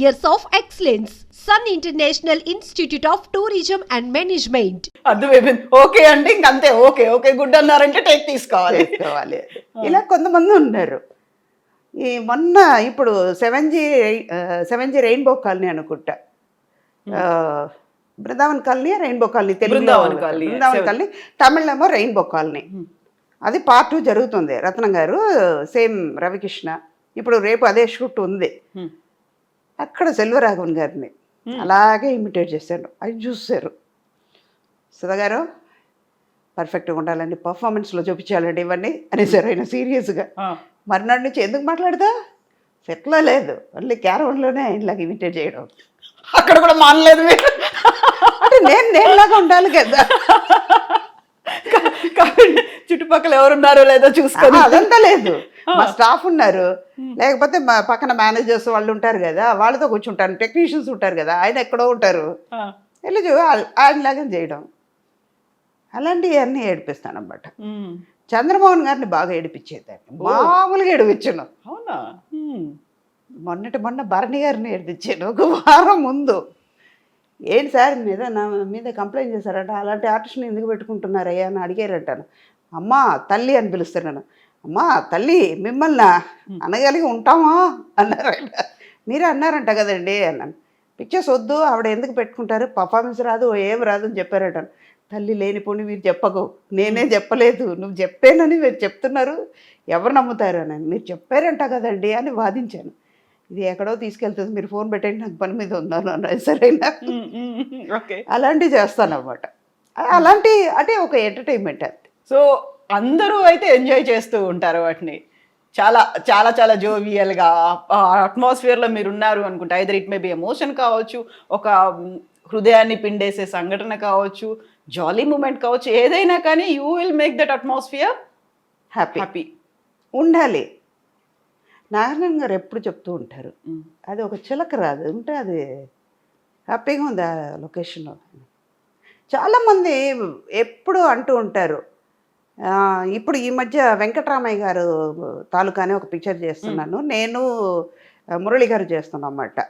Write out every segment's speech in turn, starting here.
years of excellence. Sun International Institute of Tourism and Management. అర్థమైపోయింది okay అంటే ఇంక అంతే ఓకే ఓకే గుడ్ అన్నారంటే టేక్ తీసుకోవాలి. చేసుకోవాలి ఇలా కొంతమంది ఉన్నారు. ఈ మొన్న ఇప్పుడు seven G seven G rainbow colony అనుకుంటా. బృందావన్ కాలనీ రెయిన్బో కాలనీ తెలుగులో Brindavan colony, Brindavan seven. Colony తమిళేమో rainbow colony. అది పార్ట్ టూ జరుగుతుంది. రత్నం గారు సేమ్ రవికృష్ణ. ఇప్పుడు రేపు అదే షూట్ ఉంది. అక్కడ సెల్వరాఘవన్ గారిని అలాగే ఇమిటేట్ చేశాను అది చూశారు. సుధా గారు పర్ఫెక్ట్గా ఉండాలండి. పర్ఫార్మెన్స్లో చూపించాలండి ఇవన్నీ అనేసారు ఆయన సీరియస్గా. మర్నాడు నుంచి ఎందుకు మాట్లాడదా సెట్లో లేదు. ఓన్లీ క్యారవన్లోనే ఆయనలాగా ఇమిటేట్ చేయడం. అక్కడ కూడా మానలేదు మీరు. అంటే నేను నేనులాగా ఉండాలి కదా. కాబట్టి చుట్టుపక్కల ఎవరున్నారో లేదో చూసుకొని. ఆహా, అదంతా లేదు. మా స్టాఫ్ ఉన్నారు. లేకపోతే మా పక్కన మేనేజర్స్ వాళ్ళు ఉంటారు కదా వాళ్ళతో కూర్చుంటాను టెక్నీషియన్స్ ఉంటారు కదా ఆయన ఎక్కడో ఉంటారు. వెళ్ళి ఆయనలాగా చేయడం అలాంటివి అన్నీ ఏడిపిస్తాను అన్నమాట ఉమ్. చంద్రమోహన్ గారిని బాగా ఏడిపించేదాన్ని. మామూలుగా ఏడిపించాను. అవునా. మొన్నటి మొన్న భరణి గారిని ఏడిపించాను ఒక వారం ముందు. ఏంటి సార్ మీద నా మీద కంప్లైంట్ చేశారంట. అలాంటి ఆర్టిస్ట్ని ఎందుకు పెట్టుకుంటున్నారయ్యా అని అడిగారంటాను. అమ్మా తల్లి అని పిలుస్తున్నాను. అమ్మా తల్లి మిమ్మల్ని అనగలిగి ఉంటామా? అన్నారు మీరే అన్నారంట కదండి అన్నాను. పిక్చర్స్ వద్దు ఆవిడ ఎందుకు పెట్టుకుంటారు? పర్ఫార్మెన్స్ రాదు ఏం రాదు అని చెప్పారట. తల్లి లేనిపోని మీరు చెప్పకు. నేనే చెప్పలేదు. నువ్వు చెప్పానని మీరు చెప్తున్నారు. ఎవరు నమ్ముతారు అని మీరు చెప్పారంట కదండి అని వాదించాను. ఇది ఎక్కడో తీసుకెళ్తుంది. మీరు ఫోన్ పెట్టండి నాకు పని మీద ఉన్నాను అన్నారు సరేనా? అలాంటివి చేస్తాను అన్నమాట అలాంటి అంటే ఒక ఎంటర్టైన్మెంట్ అంతే సో అందరూ అయితే ఎంజాయ్ చేస్తూ ఉంటారు వాటిని. చాలా చాలా చాలా జోవియల్గా అట్మాస్ఫియర్లో మీరు ఉన్నారు అనుకుంటా. Either it may be emotion కావచ్చు ఒక హృదయాన్ని పిండేసే సంఘటన కావచ్చు జాలీ మూమెంట్ కావచ్చు ఏదైనా కానీ you will make that atmosphere happy happy ఉండాలి. నారాయణ గారు ఎప్పుడు చెప్తూ ఉంటారు అది ఒక చిలక రాదు ఉంటే అది హ్యాపీగా ఉంది ఆ లొకేషన్లో చాలామంది ఎప్పుడు అంటూ ఉంటారు ఇప్పుడు ఈ మధ్య వెంకటరామయ్య గారు తాలూకానే ఒక పిక్చర్ చేస్తున్నాను. నేను మురళి గారు చేస్తున్నాం అన్నమాట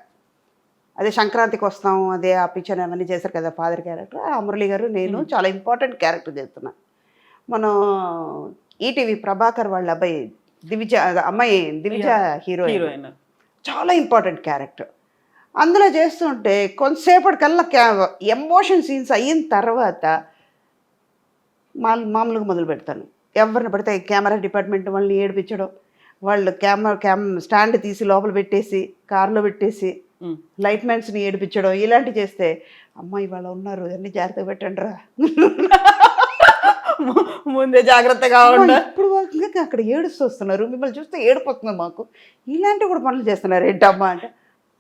అదే సంక్రాంతికి వస్తాం అదే ఆ పిక్చర్ అవన్నీ చేశారు కదా ఫాదర్ క్యారెక్టర్ ఆ మురళి గారు నేను చాలా ఇంపార్టెంట్ క్యారెక్టర్ చేస్తున్నా. మనం ఈటీవీ ప్రభాకర్ వాళ్ళ అబ్బాయి దివిజ అమ్మాయి దివిజ హీరోయిన్. హీరోయిన్. చాలా ఇంపార్టెంట్ క్యారెక్టర్ అందులో చేస్తుంటే కొంతసేపటికల్లా క్యా ఎమోషన్ సీన్స్ అయిన తర్వాత మామూలుగా మొదలు పెడతాను. ఎవరిని పడితే కెమెరా డిపార్ట్మెంట్ వాళ్ళని ఏడిపించడం వాళ్ళు కెమెరా క్యామ్ స్టాండ్ తీసి లోపల పెట్టేసి కార్లో పెట్టేసి లైట్ మ్యాన్స్ని ఏడిపించడం ఇలాంటివి చేస్తే అమ్మాయి వాళ్ళు ఉన్నారు అన్ని జాగ్రత్తగా పెట్టండి రా ముందే జాగ్రత్తగా ఉండ. ఇప్పుడు అక్కడ ఏడుస్తూ వస్తున్నారు. మిమ్మల్ని చూస్తే ఏడిపోతుంది మాకు. ఇలాంటివి కూడా పనులు చేస్తున్నారు. ఏంటమ్మా అంటే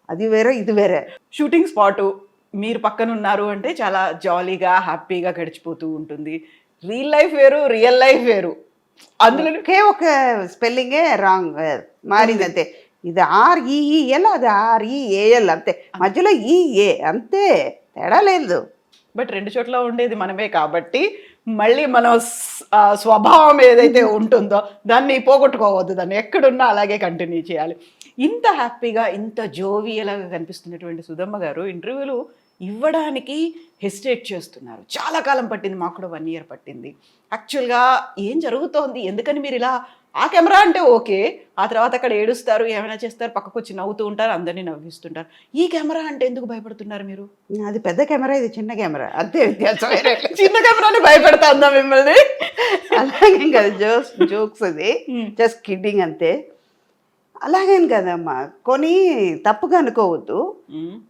అది వేరే ఇది వేరే. షూటింగ్ స్పాటు మీరు పక్కన ఉన్నారు అంటే చాలా జాలీగా హ్యాపీగా గడిచిపోతూ ఉంటుంది. రియల్ లైఫ్ వేరు రియల్ లైఫ్ వేరు. అందులో ఒకే స్పెల్లింగే రాంగ్ మారింది అంతే. ఇది ఆర్ఈఈఎల్ అది ఆర్ఈఏఎల్ అంతే. మధ్యలో ఈఏ అంతే. తేడా లేదు. బట్ రెండు చోట్ల ఉండేది మనమే కాబట్టి మళ్ళీ మన స్వభావం ఏదైతే ఉంటుందో దాన్ని పోగొట్టుకోవద్దు. దాన్ని ఎక్కడున్నా అలాగే కంటిన్యూ చేయాలి. ఇంత హ్యాపీగా ఇంత జోవియలాగా కనిపిస్తున్నటువంటి సుధమ్మ గారు ఇంటర్వ్యూలు ఇవ్వడానికి హెసిటేట్ చేస్తున్నారు. చాలా కాలం పట్టింది మాకు కూడా వన్ ఇయర్ పట్టింది. యాక్చువల్గా ఏం జరుగుతోంది? ఎందుకని మీరు ఇలా ఆ కెమెరా అంటే ఓకే ఆ తర్వాత అక్కడ ఏడుస్తారు ఏమైనా చేస్తారు పక్కకు వచ్చి నవ్వుతూ ఉంటారు అందరినీ నవ్విస్తుంటారు. ఈ కెమెరా అంటే ఎందుకు భయపడుతున్నారు మీరు? అది పెద్ద కెమెరా ఇది చిన్న కెమెరా. అంతే వ్యత్యాసం. చిన్న కెమెరాని భయపెడతా మిమ్మల్ని? అలాగే కదా జోక్స్ జోక్స్ అది. జస్ట్ కిడ్డింగ్ అంతే. అలాగేం కదమ్మా. కొని తప్పుగా అనుకోవద్దు.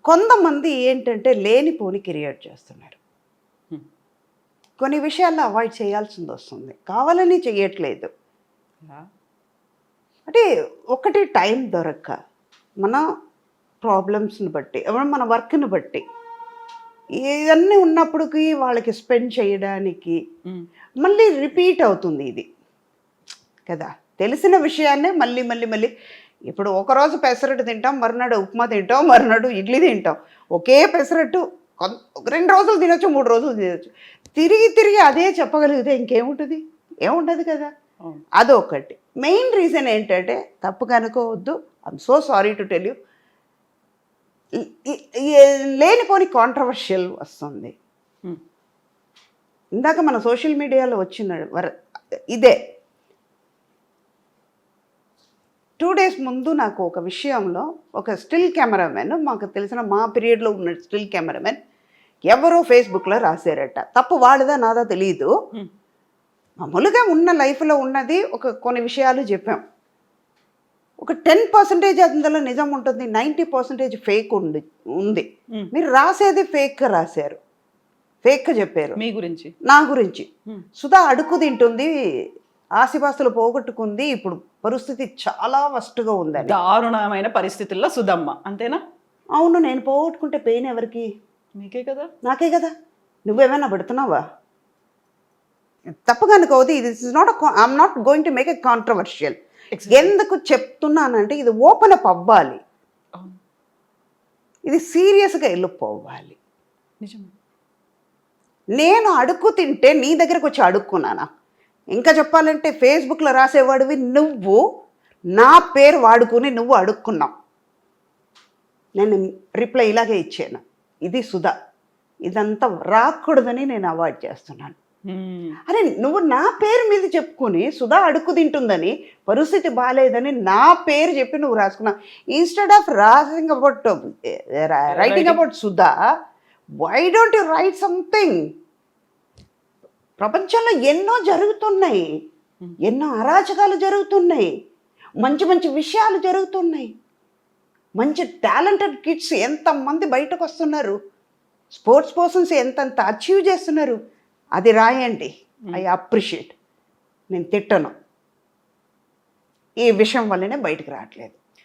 కొంతమంది ఏంటంటే లేనిపోని క్రియేట్ చేస్తున్నారు. కొన్ని విషయాల్లో అవాయిడ్ చేయాల్సింది వస్తుంది. కావాలని చేయట్లేదు అంటే ఒకటి టైం దొరక్క. మన ప్రాబ్లమ్స్ని బట్టి మన వర్క్ని బట్టి. ఇవన్నీ ఉన్నప్పటికీ వాళ్ళకి స్పెండ్ చేయడానికి మళ్ళీ రిపీట్ అవుతుంది ఇది. కదా. తెలిసిన విషయాన్నే మళ్ళీ మళ్ళీ మళ్ళీ ఇప్పుడు ఒకరోజు పెసరట్టు తింటాం మరునాడు ఉప్మా తింటాం మరునాడు ఇడ్లీ తింటాం. ఒకే పెసరట్టు రెండు రోజులు తినొచ్చు మూడు రోజులు తినొచ్చు. తిరిగి తిరిగి అదే చెప్పగలిగితే ఇంకేముంటుంది? ఏముండదు కదా. అదొకటి. మెయిన్ రీజన్ ఏంటంటే తప్పుగా అనుకోవద్దు. I'm so sorry to tell you లేనిపోని కాంట్రవర్షియల్ వస్తుంది. ఇందాక మన సోషల్ మీడియాలో వచ్చిన వర ఇదే. టూ డేస్ ముందు నాకు ఒక విషయంలో ఒక స్టిల్ కెమెరామెన్ మాకు తెలిసిన మా పీరియడ్లో ఉన్న స్టిల్ కెమెరామెన్ ఎవరో ఫేస్బుక్లో రాశారట. తప్పు వాడిదా నాదా తెలియదు. మామూలుగా ఉన్న లైఫ్లో ఉన్నది ఒక కొన్ని విషయాలు చెప్పాం. ఒక టెన్ పర్సెంటేజ్ అందులో నిజం ఉంటుంది నైంటీ పర్సెంటేజ్ ఫేక్ ఉంది. ఉంది. మీరు రాసేది ఫేక్ రాశారు. ఫేక్ చెప్పారు. మీ గురించి? నా గురించి. సుధా అడుగు తింటుంది ఆస్తిపాస్తులు పోగొట్టుకుంది ఇప్పుడు పరిస్థితి చాలా వస్ట్గా ఉందని దారుణమైన పరిస్థితుల్లో సుధమ్మ అంతేనా? అవును నేను పోగొట్టుకుంటే పెయిన్ ఎవరికి? మీకే కదా? నాకే కదా. నువ్వేమైనా పెడుతున్నావా? తప్పుగా అనుకోవద్దు ఇది is not I'm not going to make a controversial ఎందుకు చెప్తున్నానంటే ఇది ఓపెన్ అప్ అవ్వాలి. ఇది సీరియస్గా వెళ్ళిపోవాలి. నిజమే. నేను అడుక్కు తింటే నీ దగ్గరకు వచ్చి అడుక్కున్నానా? ఇంకా చెప్పాలంటే ఫేస్బుక్లో రాసేవాడివి నువ్వు. నా పేరు వాడుకుని నువ్వు అడుక్కున్నావు. నేను రిప్లై ఇలాగే ఇచ్చాను. ఇది సుధా. ఇదంతా రాకూడదని నేను అవాయిడ్ చేస్తున్నాను. అరే నువ్వు నా పేరు మీద చెప్పుకొని సుధా అడుక్కు తింటుందని పరిస్థితి బాగాలేదని నా పేరు చెప్పి నువ్వు రాసుకున్నావు. Instead of rushing about writing about Sudha why don't you write something ప్రపంచంలో ఎన్నో జరుగుతున్నాయి. ఎన్నో అరాచకాలు జరుగుతున్నాయి. మంచి మంచి విషయాలు జరుగుతున్నాయి. మంచి టాలెంటెడ్ కిడ్స్ ఎంతమంది బయటకు వస్తున్నారు? స్పోర్ట్స్ పర్సన్స్ ఎంతంత అచీవ్ చేస్తున్నారు? అది రాయండి. I appreciate. నేను తిట్టను. ఈ విషయం వల్లనే బయటకు రావట్లేదు.